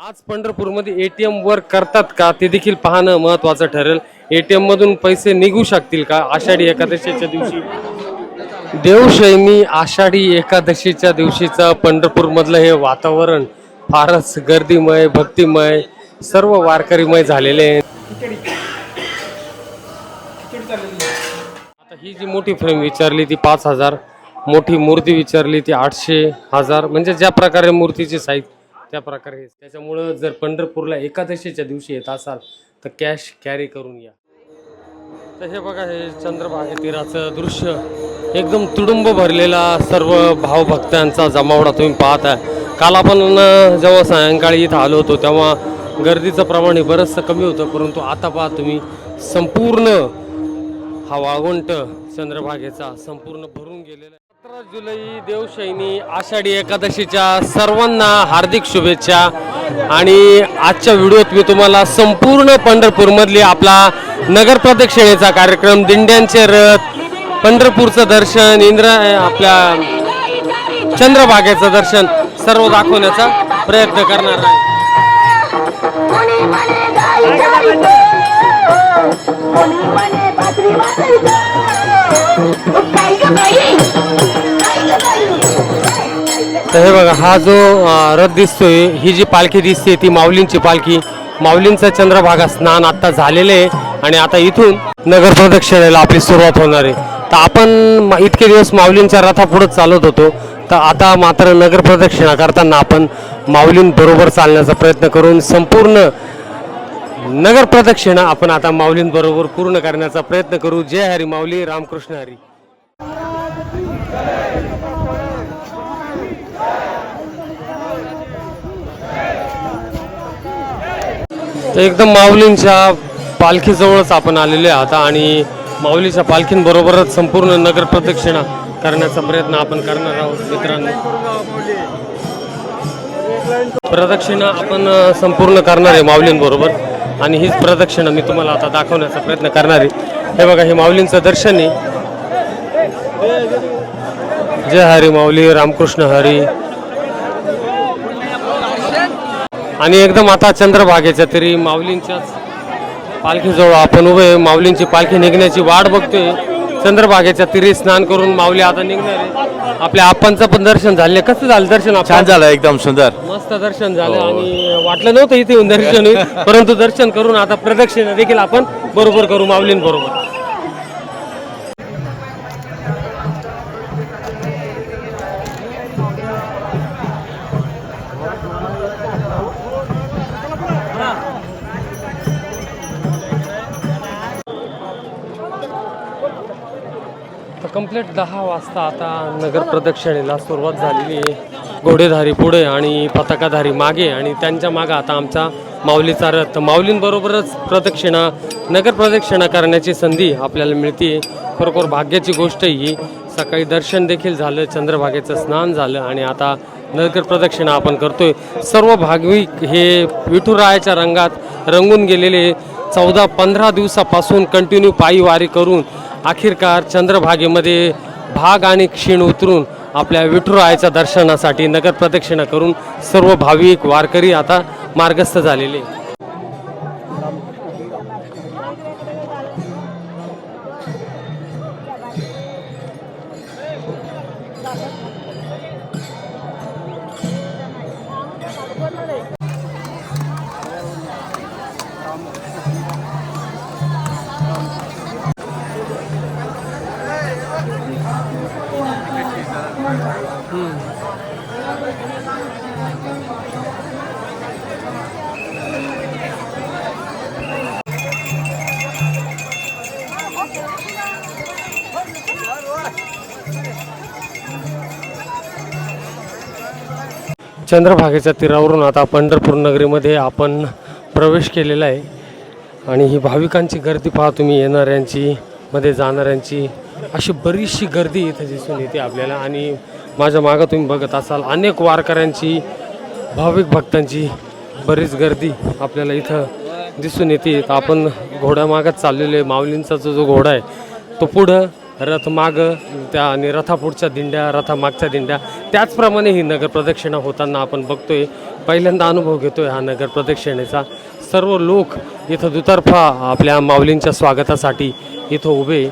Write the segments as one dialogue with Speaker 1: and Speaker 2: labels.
Speaker 1: आज पंढरपूरमध्ये ATM work करतात का? ते देखील पाहणं महत्वाचं ठरेल. एटीएम मधून पैसे निघू शकतील का? आषाढी एकादशीच्या दिवशी. देवशैनी आषाढी एकादशीच्या दिवशीचं पंढरपूरमधलं हे वातावरण फारच गर्दीमय भक्तिमय सर्व वारकरीमय झालेले आहे. आता ही जी मोठी फ्रेम विचारली ती पाच हजार. मोठी मूर्ती विचारली ती आठशे हजार. म्हणजे ज्या प्रकारे मूर्तीची साईज त्या प्रकारे. त्याच्यामुळं जर पंढरपूरला एकादशीच्या दिवशी येत असाल तर कॅश कॅरी करून या. तर हे बघा हे चंद्रभागे तीराचं दृश्य. एकदम तुडुंब भरलेला सर्व भावभक्तांचा जमावडा तुम्ही पाहत आहे काल आपण जेव्हा सायंकाळी इथं आलो होतो तेव्हा गर्दीचं प्रमाण हे बरंचसं कमी होतं परंतु आता पहा तुम्ही संपूर्ण हा वाळवंट चंद्रभागेचा संपूर्ण भरून गेलेला आहे जुलै देवशैनी आषाढी एकादशीच्या सर्वांना हार्दिक शुभेच्छा. आणि आजच्या व्हिडिओत मी तुम्हाला संपूर्ण पंढरपूरमधली आपला नगर प्रदक्षिणेचा कार्यक्रम दिंड्यांचे रथ पंढरपूरचं दर्शन इंद्र आपल्या चंद्रभागेचं दर्शन सर्व दाखवण्याचा प्रयत्न करणार आहे. तर हे बघा हा जो रथ दिसतोय ही जी पालखी दिसते ती माऊलींची पालखी. माऊलींचं चंद्रभागा स्नान आता झालेलं आहे आणि आता इथून नगर प्रदक्षिणेला आपली सुरुवात होणार आहे. तर आपण म- इतके दिवस माऊलींच्या रथापुढंच चालत होतो. तर आता मात्र नगर प्रदक्षिणा करताना आपण माऊलींबरोबर चालण्याचा प्रयत्न करून संपूर्ण नगर प्रदक्षिणा आपण आता माऊलींबरोबर पूर्ण करण्याचा प्रयत्न करू. जय हरी माऊली रामकृष्ण हरी. तर एकदम माऊलींच्या पालखीजवळच आपण आलेले आहात आणि माऊलीच्या पालखींबरोबरच संपूर्ण नगर प्रदक्षिणा करण्याचा प्रयत्न आपण करणार आहोत मित्रांनो. प्रदक्षिणा आपण संपूर्ण करणार आहे माऊलींबरोबर आणि हीच प्रदक्षिणा मी तुम्हाला आता दाखवण्याचा प्रयत्न करणार आहे. हे बघा हे माऊलींचं दर्शन आहे. जय हरी माऊली रामकृष्ण हरी. आणि एकदम आता चंद्रभागेच्या तरी माऊलींच्याच पालखीजवळ आपण उभे. माऊलींची पालखी निघण्याची वाट बघतोय. चंद्रभागेच्या तिरी स्नान करून माऊली आता निघणार आहे. आपल्या आप्पांचं पण दर्शन झाले कसं झालं दर्शन?
Speaker 2: छान झालं एकदम सुंदर.
Speaker 1: मस्त दर्शन झालं आणि वाटलं नव्हतं इथे येऊन दर्शन होईल. परंतु दर्शन करून आता प्रदक्षिणा देखील आपण बरोबर करू माऊलींबरोबर. कंप्लीट दहा वाजता आता नगर प्रदक्षिणेला सुरुवात झालेली आहे. घोडेधारी पुढे आणि पताकाधारी मागे आणि त्यांच्या मागे आता आमचा माऊलीचा रथ माऊलींबरोबरच प्रदक्षिणा नगर प्रदक्षिणा करण्याची संधी आपल्याला मिळते खरोखर भाग्याची गोष्ट ही सकाळी दर्शन देखील झालं चंद्रभागेचं स्नान झालं आणि आता नगर प्रदक्षिणा आपण करतोय. सर्व भागविक हे विठुरायाच्या रंगात रंगून गेलेले चौदा पंधरा दिवसापासून कंटिन्यू पायी वारी करून अखेरकार चंद्रभागेमध्ये भाग आणि क्षीण उतरून आपल्या विठुरायाच्या दर्शनासाठी नगर प्रदक्षिणा करून सर्व भाविक वारकरी आता मार्गस्थ झालेले चंद्रभागेच्या तीरावरून आता पंढरपूर नगरीमध्ये आपण प्रवेश केलेला आहे. आणि ही भाविकांची गर्दी पहा तुम्ही येणाऱ्यांची मध्ये जाणाऱ्यांची अशी बरीचशी गर्दी इथं दिसून येते आपल्याला. आणि माझ्या मागं तुम्ही बघत असाल अनेक वारकऱ्यांची भाविक भक्तांची बरीच गर्दी आपल्याला इथं दिसून येते. तर आपण घोड्यामागत चाललेले माऊलींचा जो जो घोडा आहे तो पुढं रथ माग त्या आणि रथापुढच्या दिंड्या रथामागच्या दिंड्या. त्याचप्रमाणे ही नगर प्रदक्षिणा होताना आपण बघतोय पहिल्यांदा अनुभव घेतोय हा नगर प्रदक्षिणेचा. सर्व लोक इथं दुतर्फा आपल्या माऊलींच्या स्वागतासाठी इथं उभे.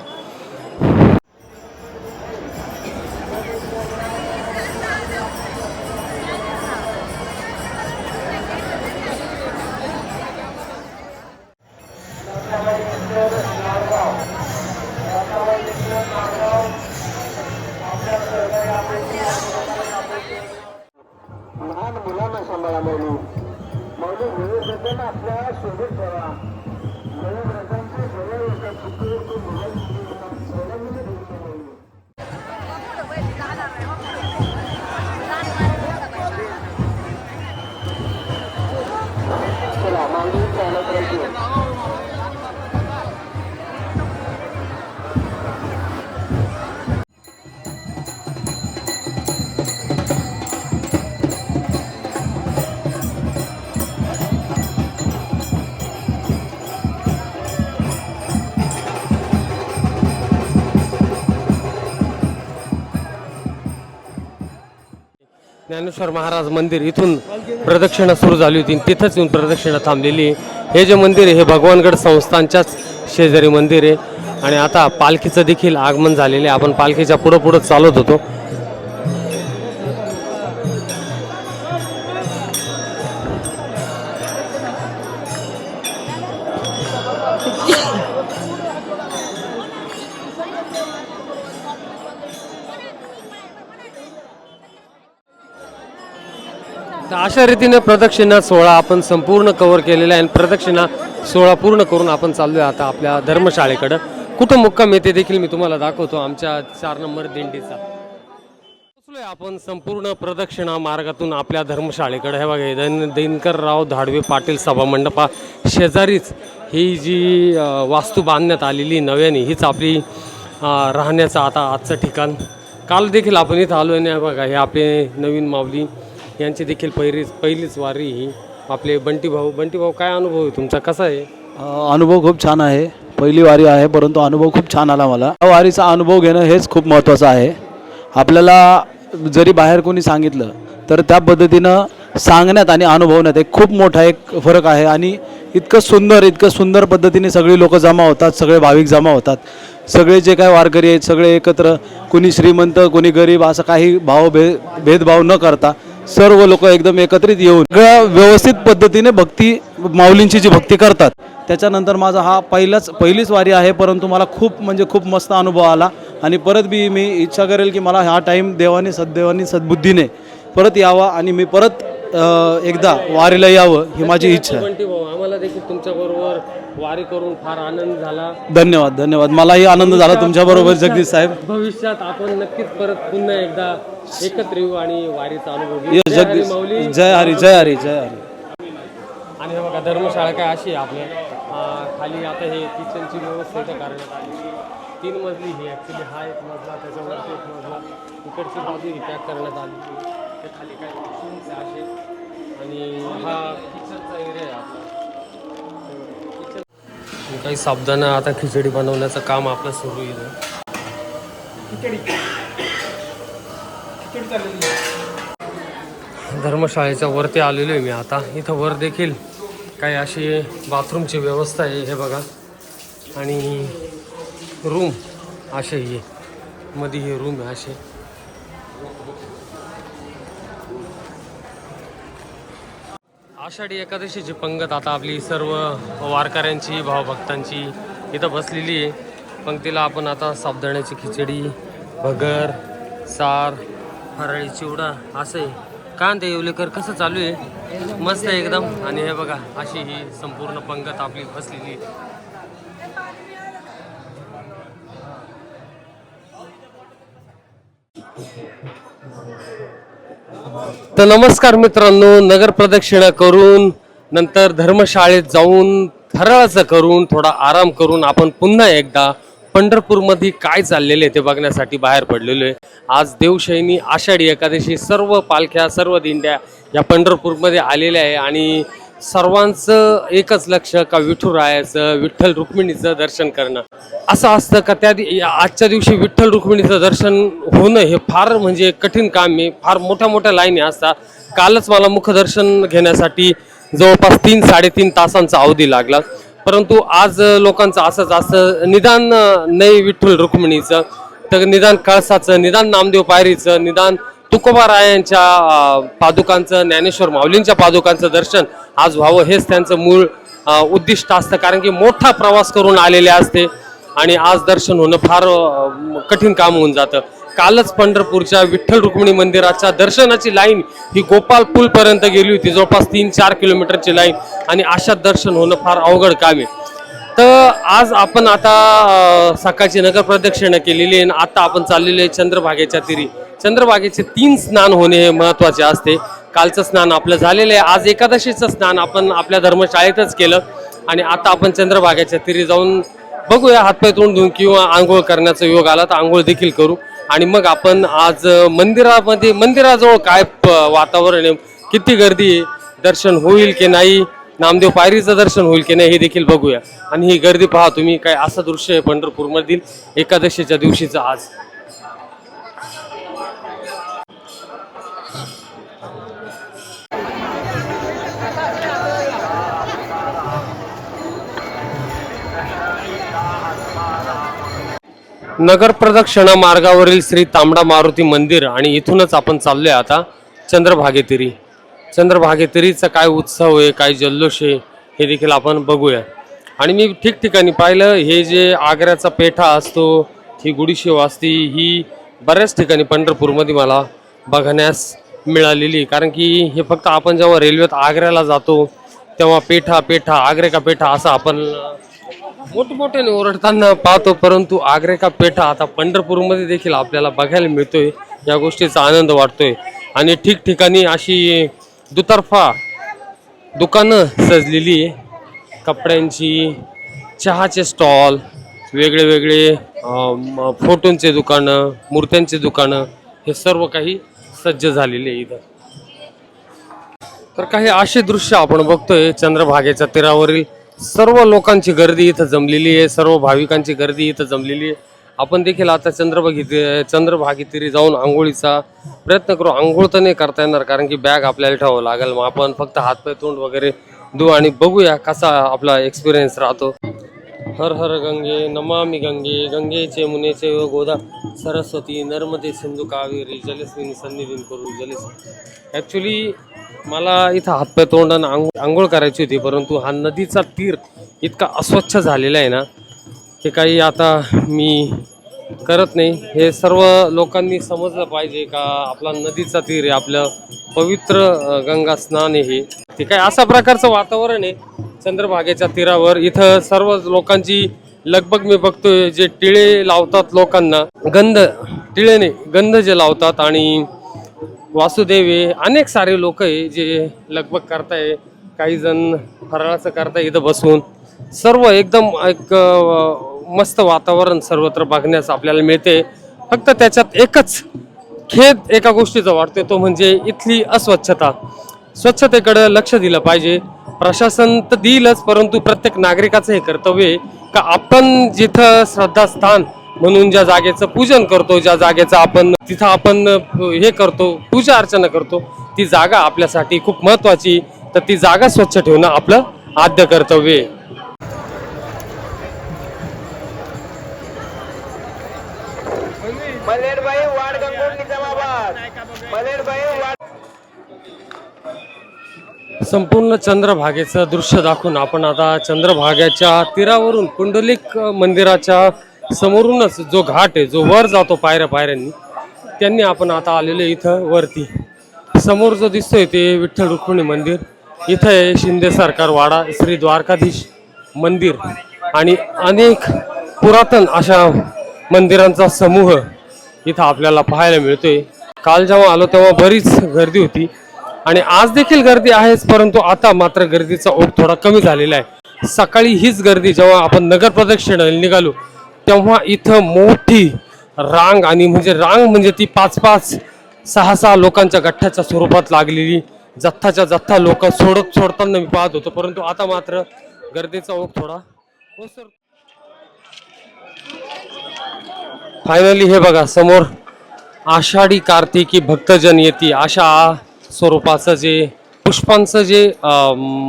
Speaker 1: ज्ञानेश्वर महाराज मंदिर इथून प्रदक्षिणा सुरू झाली होती. तिथंच येऊन प्रदक्षिणा थांबलेली आहे. हे जे मंदिर आहे हे भगवानगड संस्थांच्याच शेजारी मंदिर आहे. आणि आता पालखीचं देखील आगमन झालेले आहे. आपण पालखीच्या पुढं पुढं चालत होतो. अशा रीतीने प्रदक्षिणा सोहळा आपण संपूर्ण कव्हर केलेला आहे आणि प्रदक्षिणा सोहळा पूर्ण करून आपण चाललोय आता आपल्या धर्मशाळेकडं. कुठं मुक्काम येते देखील मी तुम्हाला दाखवतो आमच्या चार नंबर दिंडीचा. पोचलोय आपण संपूर्ण प्रदक्षिणा मार्गातून आपल्या धर्मशाळेकडे. हे बघा हे दैन दिनकरराव धाडवे पाटील सभा मंडपा. शेजारीच ही जी वास्तू बांधण्यात आलेली नव्याने हीच आपली राहण्याचं आता आजचं ठिकाण. काल देखील आपण इथं आलो आहे हे बघा हे आपले नवीन माऊली यांची देखील पहिलीच पहिलीच वारी ही आपले बंटी भाऊ. बंटी भाऊ काय अनुभव आहे तुमचा? कसा आहे?
Speaker 3: अनुभव खूप छान आहे. पहिली वारी आहे परंतु अनुभव खूप छान आला मला. वारीचा अनुभव घेणं हेच खूप महत्त्वाचं आहे. आपल्याला जरी बाहेर कोणी सांगितलं तर त्या पद्धतीनं सांगण्यात आणि अनुभवण्यात एक खूप मोठा एक फरक आहे आणि इतकं सुंदर इतकं सुंदर पद्धतीने सगळी लोक जमा होतात सगळे भाविक जमा होतात. सगळे जे काय वारकरी आहेत सगळे एकत्र कुणी श्रीमंत कुणी गरीब असं काही भाव भे भेदभाव न करता सर्व लोक एकदम एकत्रित येऊन सगळ्या व्यवस्थित पद्धतीने भक्ती माऊलींची जी भक्ती करतात त्याच्यानंतर माझा हा पहिलाच पहिलीच वारी आहे परंतु मला खूप म्हणजे खूप मस्त अनुभव आला. आणि परत बी मी इच्छा करेल की मला हा टाईम देवाने सद्देवानी सद्बुद्धीने परत यावा आणि मी परत एकदा वारीला यावं ही माझी इच्छा आहे.
Speaker 1: आम्हाला देखील वारी करून फार आनंद झाला.
Speaker 3: धन्यवाद धन्यवाद. मलाही आनंद झाला तुमच्याबरोबर जगदीश साहेब.
Speaker 1: भविष्यात आपण नक्कीच परत पुन्हा एकदा एकत्र येऊ आणि वारीचा अनुभव घेऊ. जय हरी माऊली.
Speaker 3: जय हरी जय हरी जय हरी.
Speaker 1: आणि हे बघा धर्मशाळा काय अशी आहे आपल्या. अं, खाली आता हे किचनची व्यवस्था इथं करण्यात आली. तीन मजली ही ॲक्च्युली हा एक मजला त्याच्यावरती एक मजला. इकडची बाजू ही पॅक करण्यात आली. ते खाली काय आहे? असे आणि हा किचनचा एरिया आहे आपला. किचन काही साबदानं आता खिचडी बनवण्याचं काम आपलं सुरू आहे. धर्मशाळेच्या वरती आलेलो आहे मी आता. इथं वर देखील काही अशी बाथरूमची व्यवस्था आहे हे बघा. आणि रूम असे हे मध्ये हे रूम आहे असे. आषाढी एकादशीची पंगत आता आपली सर्व वारकऱ्यांची भावभक्तांची इथं बसलेली आहे. पंक्तीला आपण आता साबदाण्याची खिचडी भगर सार हरळी चिवडा असं आहे कांदे येवलेकर कसं चालू आहे? मस्त आहे एकदम. आणि हे बघा अशी ही संपूर्ण पंगत आपली बसलेली तर नमस्कार मित्रांनो नगर प्रदक्षिणा करून नंतर धर्मशाळेत जाऊन फराळाचं करून थोडा आराम करून आपण पुन्हा एकदा पंढरपूरमध्ये काय चाललेले आहे ते बघण्यासाठी बाहेर पडलेलो आहे. आज देवशैनी आषाढी एकादशी सर्व पालख्या सर्व दिंड्या या पंढरपूरमध्ये आलेल्या आहे आणि सर्वांचं एकच लक्ष का विठुरायाचं विठ्ठल रुक्मिणीचं दर्शन करणं. असं असतं का त्या दि- या- आजच्या दिवशी विठ्ठल रुक्मिणीचं दर्शन होणं हे फार म्हणजे कठीण काम आहे. फार मोठ्या मोठ्या लाईनी असतात. कालच मला मुखदर्शन घेण्यासाठी जवळपास तीन साडेतीन तासांचा अवधी लागला. परंतु आज लोकांचं असंच असं निदान नाही विठ्ठल रुक्मिणीचं तर निदान कळसाचं निदान नामदेव पायरीचं निदान तुकोबारायांच्या पादुकांचं ज्ञानेश्वर माऊलींच्या पादुकांचं दर्शन आज व्हावं हेच त्यांचं मूळ उद्दिष्ट असतं. कारण की मोठा प्रवास करून आलेले असते आणि आज दर्शन होणं फार कठीण काम होऊन जातं. कालच पंढरपूरच्या विठ्ठल रुक्मिणी मंदिराच्या दर्शनाची लाईन ही गोपाल पूलपर्यंत गेली होती. जवळपास तीन चार किलोमीटरची लाईन आणि अशा दर्शन होणं फार अवघड काम आहे. तर आज आपण आता सकाळची नगर प्रदक्षिणा केलेली आहे आणि आता आपण चाललेले आहे चंद्रभागेच्या तिरी. चंद्रभागेचे तीन स्नान होणे हे महत्त्वाचे असते. कालचं स्नान आपलं झालेलं आहे. आज एकादशीचं स्नान आपण आपल्या धर्मशाळेतच केलं आणि आता आपण चंद्रभागेच्या तिरी जाऊन बघूया. हातपाय तोंड धुवून किंवा आंघोळ करण्याचा योग आला तर आंघोळ देखील करू. आणि मग आपण आज मंदिरामध्ये मंदिराजवळ काय प- वातावरण आहे? किती गर्दी आहे? दर्शन होईल की नाही? नामदेव पायरीचं दर्शन होईल की नाही हे देखील बघूया. आणि ही गर्दी पहा तुम्ही काय असं दृश्य आहे पंढरपूरमधील एकादशीच्या दिवशीचं आज. नगर प्रदक्षिणा मार्गावरील श्री तांबडा मारुती मंदिर आणि इथूनच आपण चाललोय आता चंद्रभागेतिरी. चंद्रभागेतिरीचा काय उत्सव आहे काय जल्लोष आहे हे देखील आपण बघूया. आणि मी ठिकठिकाणी पाहिलं हे जे आग्र्याचा पेठा असतो ही गुढीशेव असती ही बऱ्याच ठिकाणी पंढरपूरमध्ये मला बघण्यास मिळालेली कारण की हे फक्त आपण जेव्हा रेल्वेत आग्र्याला जातो तेव्हा पेठा पेठा आग्रे का पेठा असं आपण मोठमोठ्याने ओरडताना पाहतो परंतु आग्रेका पेठा आता पंढरपूरमध्ये देखील आपल्याला बघायला मिळतोय. या गोष्टीचा आनंद वाटतोय. आणि ठिकठिकाणी अशी दुतर्फा दुकानं सजलेली कपड्यांची चहाचे स्टॉल वेगळे वेगळे फोटोंचे दुकानं मूर्त्यांचे दुकानं हे सर्व काही सज्ज झालेले आहे इथं तर काही असे दृश्य आपण बघतोय चंद्रभागेच्या तीरावरील. सर्व लोकांची गर्दी इथं जमलेली आहे सर्व भाविकांची गर्दी इथं जमलेली आहे. आपण देखील आता चंद्रभागी चंद्रभागी तिरी जाऊन आंघोळीचा प्रयत्न करू. आंघोळ तर नाही करता येणार कारण की बॅग आपल्याला ठेवावं लागेल. मग आपण फक्त हातपाय तोंड वगैरे धुऊ आणि बघूया कसा आपला एक्सपिरियन्स राहतो. हर हर गंगे नमामि गंगे गंगेचे मुनेचे गोदा सरस्वती नर्मदे सिंधू कावेरी जलस्विनी सन्निधीन करू जलस. ॲक्च्युली मला इथं हातपाय तोंड आणि आंघोळ आंघोळ करायची होती परंतु हा नदीचा तीर इतका अस्वच्छ झालेला आहे ना ते काही आता मी करत नाही. हे सर्व लोकांनी समजलं पाहिजे का आपला नदीचा तीर आहे आपलं पवित्र गंगा स्नान आहे हे. ते काय अशा प्रकारचं वातावरण आहे चंद्रभागेच्या तीरावर. इथं सर्व लोकांची लगबग मी बघतोय जे टिळे लावतात लोकांना गंध टिळेने गंध जे लावतात आणि वासुदेव आहे अनेक सारे लोक आहे जे लगबग करताय काही जण फराळाचं करताय इथं बसून. सर्व एकदम एक मस्त वातावरण सर्वत्र बघण्यास आपल्याला मिळते. फक्त त्याच्यात एकच खेद एका गोष्टीचा वाटतोय तो म्हणजे इथली अस्वच्छता. स्वच्छतेकडं लक्ष दिलं पाहिजे. प्रशासन तर देईलच परंतु प्रत्येक नागरिकाचं हे कर्तव्य आहे का आपण जिथं श्रद्धास्थान म्हणून ज्या जागेचं पूजन करतो ज्या जागेचं आपण तिथं आपण हे करतो पूजा अर्चना करतो ती जागा आपल्यासाठी खूप महत्वाची. तर ती जागा स्वच्छ ठेवणं आपलं आद्य कर्तव्य आहे. संपूर्ण चंद्रभागेचं दृश्य दाखवून आपण आता चंद्रभागेच्या तीरावरून पुंडलिक मंदिराच्या समोरूनच जो घाट आहे जो वर जातो पायऱ्या पायऱ्यांनी त्यांनी आपण आता आलेलो इथं वरती. समोर जो दिसतोय ते विठ्ठल रुक्मिणी मंदिर. इथं आहे शिंदे सरकार वाडा श्री द्वारकाधीश मंदिर आणि अनेक पुरातन अशा मंदिरांचा समूह इथं आपल्याला पाहायला मिळतोय. काल जेव्हा आलो तेव्हा बरीच गर्दी होती आणि आज देखील गर्दी आहेच परंतु आता मात्र गर्दीचा ओघ थोडा कमी झालेला आहे. सकाळी हीच गर्दी जेव्हा आपण नगर प्रदक्षिणेला निघालो तेव्हा इथं मोठी रांग आणि म्हणजे रांग म्हणजे ती पाच पाच सहा सहा लोकांच्या गठ्ठ्याच्या स्वरूपात लागलेली. जथ्थाच्या जथ्था लोक सोडत सोडताना मी पाहत होतो परंतु आता मात्र गर्दीचा ओघ थोडा. हो सर. फायनली हे बघा समोर आषाढी कार्तिकी भक्तजन येते. अशा स्वरूपाचं जे पुष्पांचं जे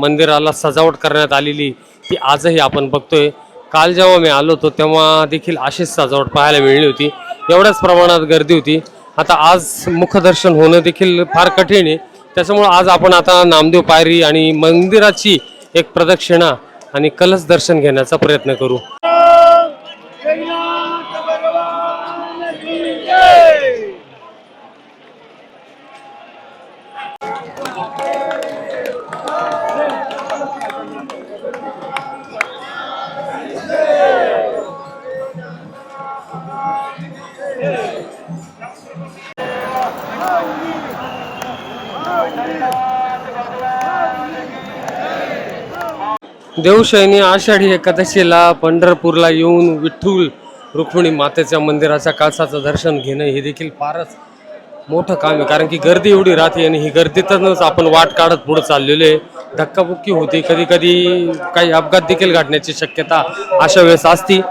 Speaker 1: मंदिराला सजावट करण्यात आलेली ती आजही आपण बघतोय. काल जेव्हा मी आलो होतो तेव्हा देखील अशीच सजावट पाहायला मिळली होती. एवढ्याच प्रमाणात गर्दी होती. आता आज मुखदर्शन होणं देखील फार कठीण आहे. त्याच्यामुळं आज आपण आता नामदेव पायरी आणि मंदिराची एक प्रदक्षिणा आणि कलश दर्शन घेण्याचा प्रयत्न करू. देवशैनी आषाढी एकादशीला पंढरपूरला येऊन विठ्ठल रुक्मिणी मातेच्या मंदिराच्या काळसाचं दर्शन घेणं हे देखील फारच मोठं काम आहे. कारण की गर्दी एवढी राहते आणि ही गर्दीतूनच आपण वाट काढत पुढे चाललेलो आहे. धक्काबुक्की होती. कधी कधी काही अपघात देखील घडण्याची शक्यता अशा वेळेस असती.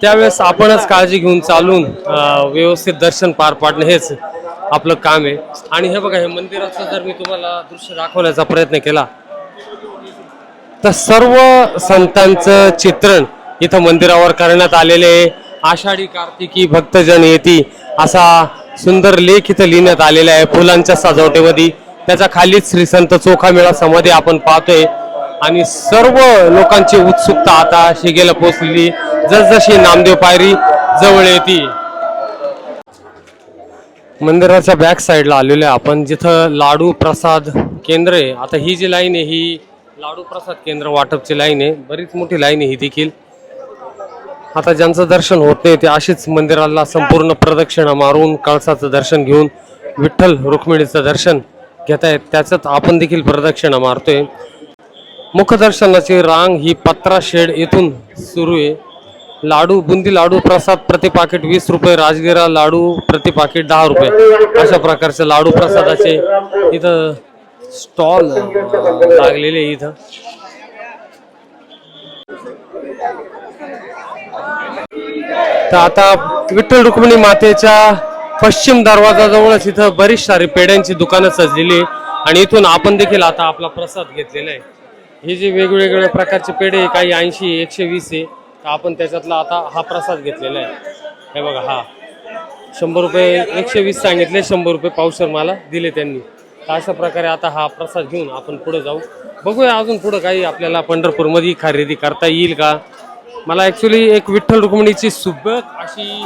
Speaker 1: त्यावेळेस आपणच काळजी घेऊन चालून व्यवस्थित दर्शन पार पाडणं हेच आपलं काम आहे. आणि हे बघा हे मंदिराचं जर मी तुम्हाला दृश्य दाखवण्याचा प्रयत्न केला तर सर्व संतांचं चित्रण इथं मंदिरावर करण्यात आलेले आहे. आषाढी कार्तिकी भक्तजन येती असा सुंदर लेख इथं लिहिण्यात आलेला आहे फुलांच्या सजावटीमध्ये. त्याच्या खालीच श्री संत चोखामेळा समाधी आपण पाहतोय. आणि सर्व लोकांची उत्सुकता आता शिगेला पोचलेली जसजशी नामदेव पायरी जवळ येते. मंदिराच्या बॅक साईडला आलेलो आहे आपण. जिथं लाडू प्रसाद केंद्र आहे. आता ही जी लाईन आहे ही लाडू प्रसाद केंद्र वाटपची लाईन आहे. बरीच मोठी लाईन आहे ही देखील. आता ज्यांचं दर्शन होत नाही ते अशीच मंदिराला संपूर्ण प्रदक्षिणा मारून कळसाचं दर्शन घेऊन विठ्ठल रुक्मिणीचं दर्शन घेत आहेत. त्याच्यात आपण देखील प्रदक्षिणा मारतोय. मुखदर्शनाची रांग ही पत्रा शेड येथून सुरू आहे. लाडू बुंदी लाडू प्रसाद प्रति पाकिट वीस रुपये राजगिरा लाडू प्रति पाकिट दहा रुपये. अशा प्रकारचे लाडू प्रसादाचे इथं स्टॉल लागलेले इथं. तर आता विठ्ठल रुक्मिणी मातेच्या पश्चिम दरवाजाजवळच इथं बरीच सारी पेड्यांची दुकानं सजलेली आहे. आणि इथून आपण देखील आता आपला प्रसाद घेतलेला आहे. हे जे वेगवेगळ्या प्रकारचे पेढे काही ऐंशी एकशे वीस आहे. तर आपण त्याच्यातला आता हा प्रसाद घेतलेला आहे. हे बघा हा. शंभर रुपये एकशे वीस सांगितले शंभर रुपये पावसर मला दिले त्यांनी. तर अशा प्रकारे आता हा प्रसाद घेऊन आपण पुढे जाऊ. बघूया अजून पुढं काही आपल्याला पंढरपूरमध्ये खरेदी करता येईल का? मला ॲक्च्युली एक विठ्ठल रुक्मिणीची सुबक अशी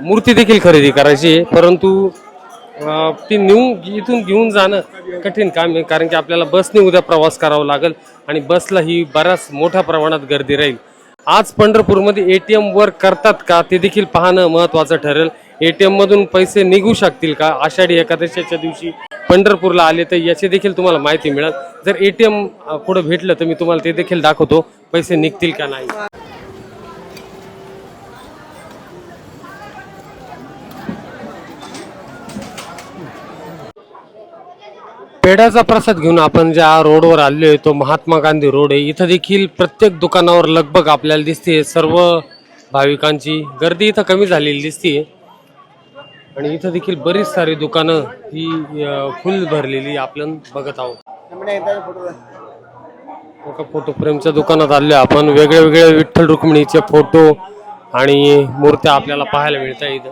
Speaker 1: मूर्ती देखील खरेदी करायची आहे. परंतु ती नेऊन इथून घेऊन जाणं कठीण काम आहे. कारण की आपल्याला बसने उद्या प्रवास करावा लागेल आणि बसला ही बऱ्याच मोठ्या प्रमाणात गर्दी राहील. आज पंढरपूरमध्ये ए टी एम वर्क करतात का? ते देखील पाहणं महत्त्वाचं ठरेल. ए टी एम मधून पैसे निघू शकतील का? आषाढी एकादशीच्या दिवशी पंढरपूरला आले तर याची देखील तुम्हाला माहिती मिळेल. जर ए टी एम पुढे भेटलं तर मी तुम्हाला ते देखील दाखवतो पैसे निघतील का नाही. पेढ्याचा प्रसाद घेऊन आपण ज्या रोडवर आलेलो आहे तो महात्मा गांधी रोड आहे. इथं देखील प्रत्येक दुकानावर लगभग आपल्याला दिसते सर्व भाविकांची गर्दी इथं कमी झालेली दिसते आणि इथं देखील बरीच सारी दुकानं ही फुल भरलेली आपण बघत आहोत. एका फोटो फ्रेमच्या दुकानात आले आपण. वेगळे वेगळे विठ्ठल रुक्मिणीचे फोटो आणि मूर्त्या आपल्याला पाहायला मिळतात इथं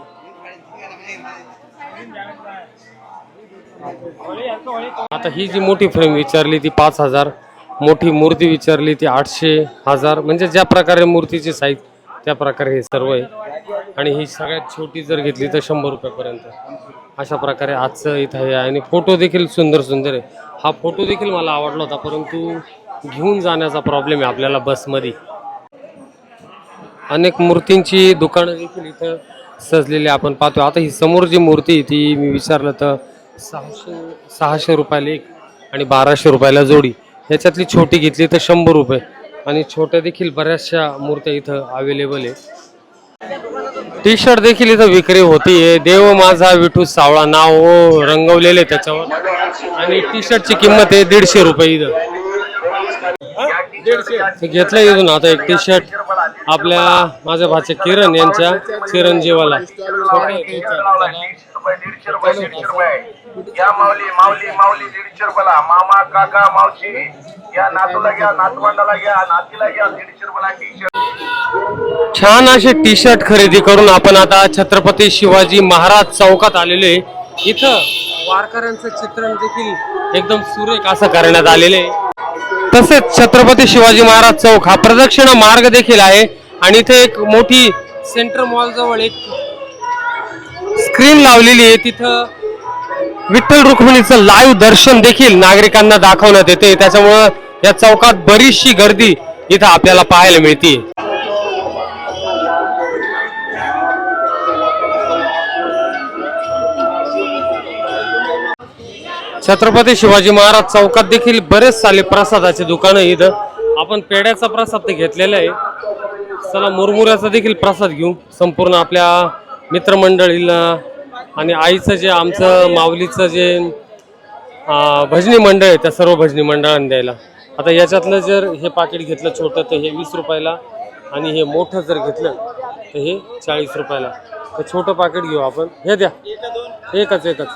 Speaker 1: आता ही जी मोठी फ्रेम विचारली ती पाच हजार. मोठी मूर्ती विचारली ती आठशे हजार. म्हणजे ज्या प्रकारे मूर्तीची साईज त्या प्रकारे हे सर्व आहे. आणि ही सगळ्यात छोटी जर घेतली तर शंभर रुपयापर्यंत. अशा प्रकारे आजचं इथं हे आहे. आणि फोटो देखील सुंदर सुंदर आहे. हा फोटो देखील मला आवडला होता परंतु घेऊन जाण्याचा प्रॉब्लेम आहे आपल्याला बसमध्ये. अनेक मूर्तींची दुकानं देखील इथं सजलेली आपण पाहतो आता ही समोर जी मूर्ती आहे ती मी विचारलं तर सहाशे सहाशे रुपयाला एक आणि बाराशे रुपयाला जोडी. याच्यातली छोटी घेतली तर शंभर रुपये. आणि छोट्या देखील बऱ्याचशा मूर्त्या इथं अवेलेबल आहे टी शर्ट देखील इथं विक्री होतीये. देव माझा विठू सावळा नाव ओ रंगवलेले त्याच्यावर. आणि टी शर्टची किंमत आहे दीडशे रुपये इथं. घेतलं इथून आता एक टी शर्ट आपल्या माझ्या भाचे किरण यांच्या चिरंजीवाला.
Speaker 2: रुपये दीडशे रुपये दीडशे रुपये. या माऊली माऊली माऊली दीडशे रुपयाला. मामा काका मावशी या नातूला घ्या नातवंडाला घ्या नातीला घ्या दीडशे रुपयाला टी शर्ट
Speaker 1: छान असे टी शर्ट खरेदी करून आपण आता छत्रपती शिवाजी महाराज चौकात आलेलो इथं वारकऱ्यांचं चित्रण देखील एकदम सुरेख असं करण्यात आलेले तसेच छत्रपती शिवाजी महाराज चौक हा प्रदक्षिणा मार्ग देखील आहे. आणि इथे एक मोठी सेंटर मॉल जवळ एक स्क्रीन लावलेली आहे. तिथं विठ्ठल रुक्मिणीचं लाईव्ह दर्शन देखील नागरिकांना दाखवण्यात येते. त्याच्यामुळं या चौकात बरीचशी गर्दी इथं आपल्याला पाहायला मिळते छत्रपती शिवाजी महाराज चौकात देखील बरेच साले प्रसादाचे दुकानं इथं. आपण पेड्याचा प्रसाद ते घेतलेला आहे. चला मुरमुऱ्याचा देखील प्रसाद घेऊ. संपूर्ण आपल्या मित्रमंडळीला आणि आईचं जे आमचं माऊलीचं जे भजनी मंडळ आहे त्या सर्व भजनी मंडळांनी द्यायला. आता याच्यातलं जर हे पाकिट घेतलं छोटं तर हे वीस रुपयाला आणि हे मोठं जर घेतलं तर हे चाळीस रुपयाला. तर छोटं पाकिट घेऊ आपण. हे द्या. एकच एकच.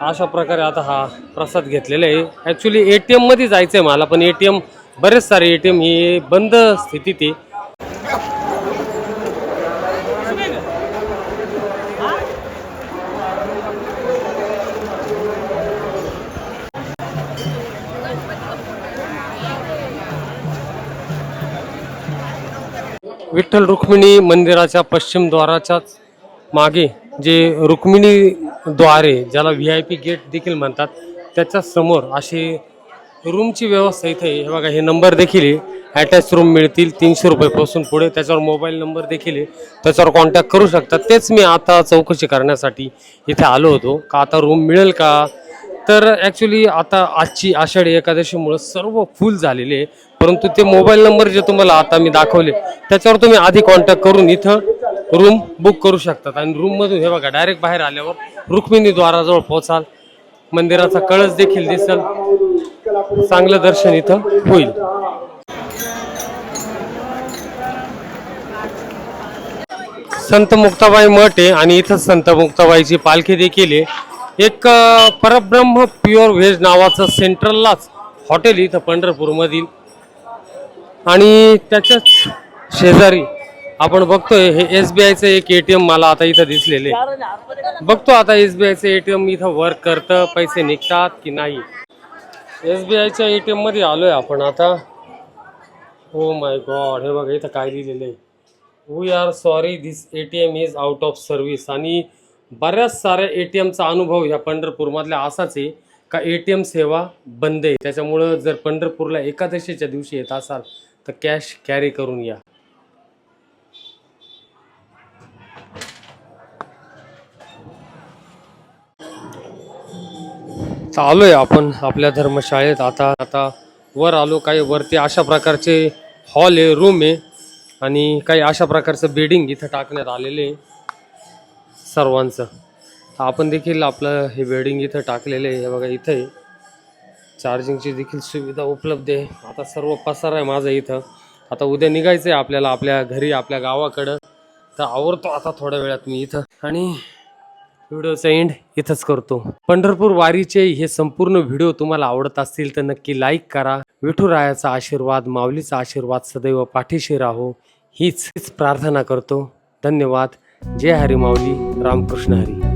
Speaker 1: अशा प्रकारे आता हा प्रसाद घेतलेला आहे. ॲक्च्युली ए टी एममध्ये जायचं आहे मला पण ए टी एम बरेच सारे ए टी एम ही बंद स्थितीत आहे. विठ्ठल रुक्मिणी मंदिराच्या पश्चिम द्वाराच्याच मागे जे रुक्मिणी द्वारे ज्याला व्ही आय पी गेट देखील म्हणतात त्याच्यासमोर अशी रूमची व्यवस्था इथे हे बघा हे नंबर देखील आहे. अटॅच रूम मिळतील तीनशे रुपयेपासून पुढे. त्याच्यावर मोबाईल नंबर देखील आहे. त्याच्यावर कॉन्टॅक्ट करू शकता. तेच मी आता चौकशी करण्यासाठी इथे आलो होतो. का आता रूम मिळेल का? तर ॲक्च्युली आता आजची आषाढी एकादशीमुळं सर्व फुल झालेले आहे. परंतु ते मोबाईल नंबर जे तुम्हाला आता मी दाखवले त्याच्यावर तुम्ही आधी कॉन्टॅक्ट करून इथं रूम बुक करू शकतात. आणि रूममधून हे बघा डायरेक्ट बाहेर आल्यावर रुक्मिणी द्वाराजवळ पोहोचाल. मंदिराचा कळस देखील दिसल. चांगलं दर्शन इथं होईल. संत मुक्ताबाई मठ आहे आणि इथं संत मुक्ताबाईची पालखी देखील आहे. एक परब्रह्म प्युअर व्हेज नावाचं सेंट्रललाच हॉटेल इथं पंढरपूरमधील आणि त्याच्याच शेजारी आपण बघतोय हे एस बी आयचं एक ए टी एम मला आता इथं दिसलेले बघतो आता एस बी आयचं ए टी एम इथं वर्क करतं पैसे निघतात की नाही. एस बी आयच्या ए टी एममध्ये आलोय आपण आता. हो माय गॉड हे बघा इथं काय लिहिलेलं आहे. We are sorry this A T M is out of service आणि बऱ्याच साऱ्या ए टी एमचा अनुभव ह्या पंढरपूरमधल्या असाच आहे का ए टी एम सेवा बंद आहे. त्याच्यामुळं जर पंढरपूरला एकादशीच्या दिवशी येत असाल तर कॅश कॅरी करून या. तर आलोय आपण आपल्या धर्मशाळेत. आता आता वर आलो काही वरती अशा प्रकारचे हॉल आहे रूम आहे. आणि काही अशा प्रकारचं बेडिंग इथं टाकण्यात आलेले आहे सर्वांचं. तर आपण देखील आपलं हे बेडिंग इथं टाकलेलं आहे. हे बघा इथं आहे. चार्जिंगची देखील सुविधा उपलब्ध आहे. आता सर्व पसार आहे माझं इथं. आता उद्या निघायचं आहे आपल्याला आपल्या घरी आपल्या गावाकडं. तर आवरतो आता थोड्या वेळात मी इथं. आणि व्हिडिओचा एंड इथंच करतो. पंढरपूर वारीचे हे संपूर्ण व्हिडिओ तुम्हाला आवडत असतील तर नक्की लाईक करा. विठुरायाचा आशीर्वाद माऊलीचा आशीर्वाद सदैव पाठीशी राहो. हीच हीच प्रार्थना करतो. धन्यवाद. जय हरी माऊली. रामकृष्ण हरी.